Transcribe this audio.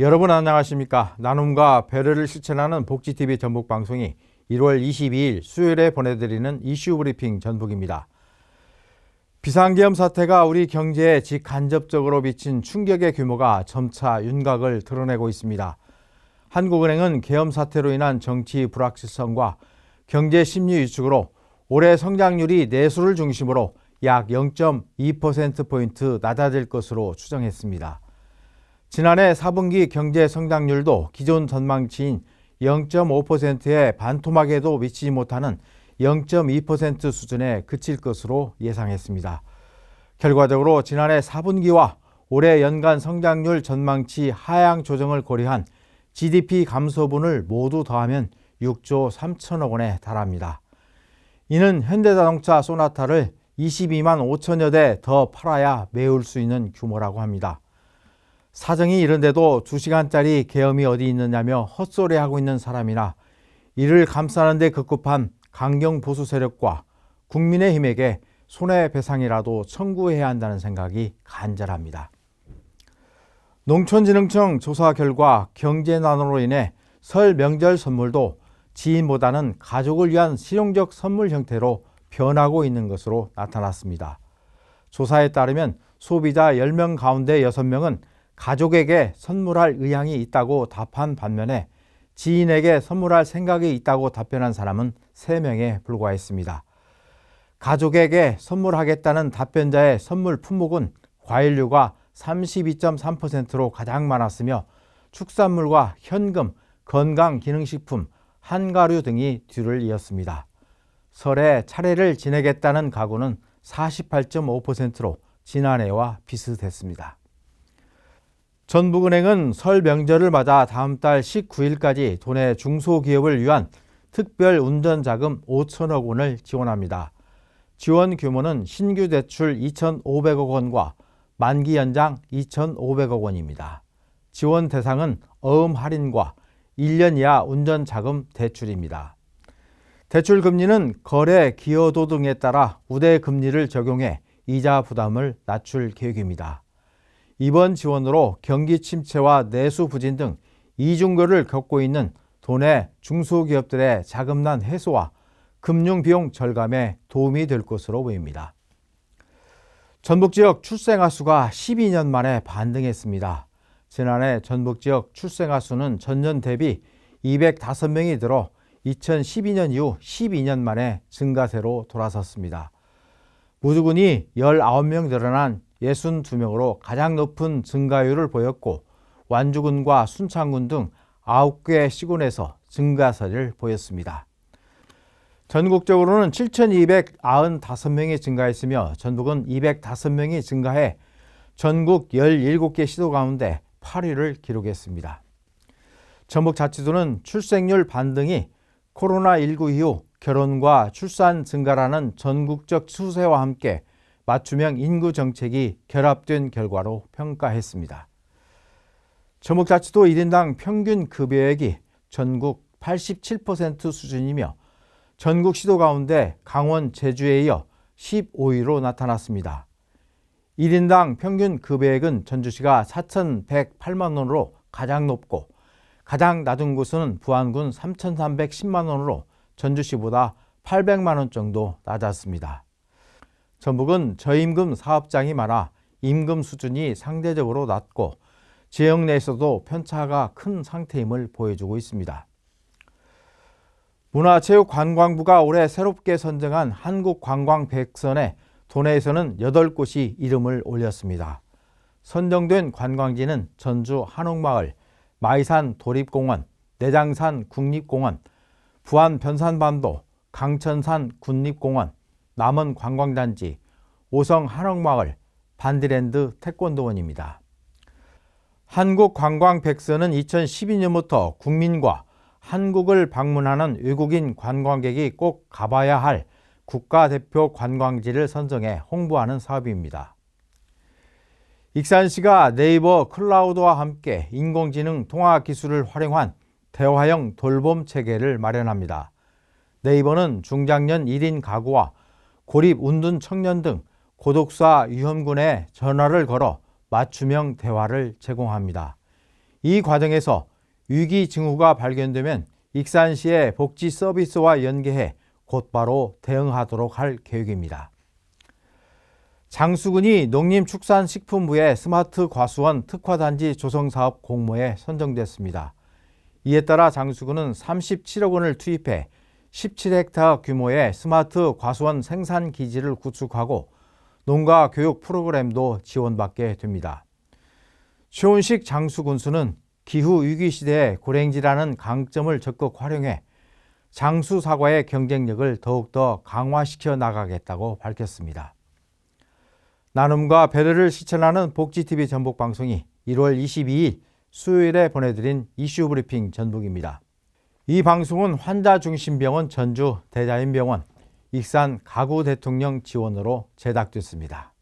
여러분 안녕하십니까? 나눔과 배려를 실천하는 복지TV 전북 방송이 1월 22일 수요일에 보내드리는 이슈 브리핑 전북입니다. 비상계엄 사태가 우리 경제에 직간접적으로 미친 충격의 규모가 점차 윤곽을 드러내고 있습니다. 한국은행은 계엄 사태로 인한 정치 불확실성과 경제 심리 위축으로 올해 성장률이 내수를 중심으로 약 0.2%포인트 낮아질 것으로 추정했습니다. 지난해 4분기 경제 성장률도 기존 전망치인 0.5%의 반토막에도 미치지 못하는 0.2% 수준에 그칠 것으로 예상했습니다. 결과적으로 지난해 4분기와 올해 연간 성장률 전망치 하향 조정을 고려한 GDP 감소분을 모두 더하면 6조 3천억 원에 달합니다. 이는 현대자동차 소나타를 22만 5천여 대 더 팔아야 메울 수 있는 규모라고 합니다. 사정이 이런데도 2시간짜리 계엄이 어디 있느냐며 헛소리하고 있는 사람이나 이를 감싸는 데 급급한 강경 보수 세력과 국민의힘에게 손해배상이라도 청구해야 한다는 생각이 간절합니다. 농촌진흥청 조사 결과 경제난으로 인해 설 명절 선물도 지인보다는 가족을 위한 실용적 선물 형태로 변하고 있는 것으로 나타났습니다. 조사에 따르면 소비자 10명 가운데 6명은 가족에게 선물할 의향이 있다고 답한 반면에 지인에게 선물할 생각이 있다고 답변한 사람은 3명에 불과했습니다. 가족에게 선물하겠다는 답변자의 선물 품목은 과일류가 32.3%로 가장 많았으며 축산물과 현금, 건강기능식품, 한가류 등이 뒤를 이었습니다. 설에 차례를 지내겠다는 가구는 48.5%로 지난해와 비슷했습니다. 전북은행은 설 명절을 맞아 다음 달 19일까지 도내 중소기업을 위한 특별 운전자금 5천억 원을 지원합니다. 지원 규모는 신규 대출 2,500억 원과 만기 연장 2,500억 원입니다. 지원 대상은 어음 할인과 1년 이하 운전자금 대출입니다. 대출 금리는 거래 기여도 등에 따라 우대 금리를 적용해 이자 부담을 낮출 계획입니다. 이번 지원으로 경기 침체와 내수 부진 등 이중고를 겪고 있는 도내 중소기업들의 자금난 해소와 금융 비용 절감에 도움이 될 것으로 보입니다. 전북 지역 출생아 수가 12년 만에 반등했습니다. 지난해 전북 지역 출생아 수는 전년 대비 205명이 들어 2012년 이후 12년 만에 증가세로 돌아섰습니다. 무주군이 19명 늘어난 62명으로 가장 높은 증가율을 보였고 완주군과 순창군 등 9개 시군에서 증가세를 보였습니다. 전국적으로는 7,295명이 증가했으며 전북은 205명이 증가해 전국 17개 시도 가운데 8위를 기록했습니다. 전북자치도는 출생률 반등이 코로나19 이후 결혼과 출산 증가라는 전국적 추세와 함께 맞춤형 인구 정책이 결합된 결과로 평가했습니다. 전북자치도 1인당 평균 급여액이 전국 87% 수준이며 전국 시도 가운데 강원, 제주에 이어 15위로 나타났습니다. 1인당 평균 급여액은 전주시가 4,108만 원으로 가장 높고 가장 낮은 곳은 부안군 3,310만 원으로 전주시보다 800만 원 정도 낮았습니다. 전북은 저임금 사업장이 많아 임금 수준이 상대적으로 낮고 지역 내에서도 편차가 큰 상태임을 보여주고 있습니다. 문화체육관광부가 올해 새롭게 선정한 한국관광백선에 도내에서는 8곳이 이름을 올렸습니다. 선정된 관광지는 전주 한옥마을, 마이산 도립공원, 내장산 국립공원, 부안 변산반도, 강천산 국립공원, 남원 관광단지, 오성 한옥마을, 반디랜드 태권도원입니다. 한국관광백서는 2012년부터 국민과 한국을 방문하는 외국인 관광객이 꼭 가봐야 할 국가대표 관광지를 선정해 홍보하는 사업입니다. 익산시가 네이버 클라우드와 함께 인공지능 통화 기술을 활용한 대화형 돌봄 체계를 마련합니다. 네이버는 중장년 1인 가구와 고립 운둔 청년 등 고독사 위험군에 전화를 걸어 맞춤형 대화를 제공합니다. 이 과정에서 위기 징후가 발견되면 익산시의 복지 서비스와 연계해 곧바로 대응하도록 할 계획입니다. 장수군이 농림축산식품부의 스마트 과수원 특화단지 조성사업 공모에 선정됐습니다. 이에 따라 장수군은 37억 원을 투입해 17헥타 규모의 스마트 과수원 생산 기지를 구축하고 농가 교육 프로그램도 지원받게 됩니다. 최원식 장수 군수는 기후 위기 시대에 고랭지라는 강점을 적극 활용해 장수 사과의 경쟁력을 더욱더 강화시켜 나가겠다고 밝혔습니다. 나눔과 배려를 실천하는 복지TV 전북 방송이 1월 22일 수요일에 보내드린 이슈 브리핑 전북입니다. 이 방송은 환자중심병원 전주 대자연병원 익산 가구 대통령 지원으로 제작됐습니다.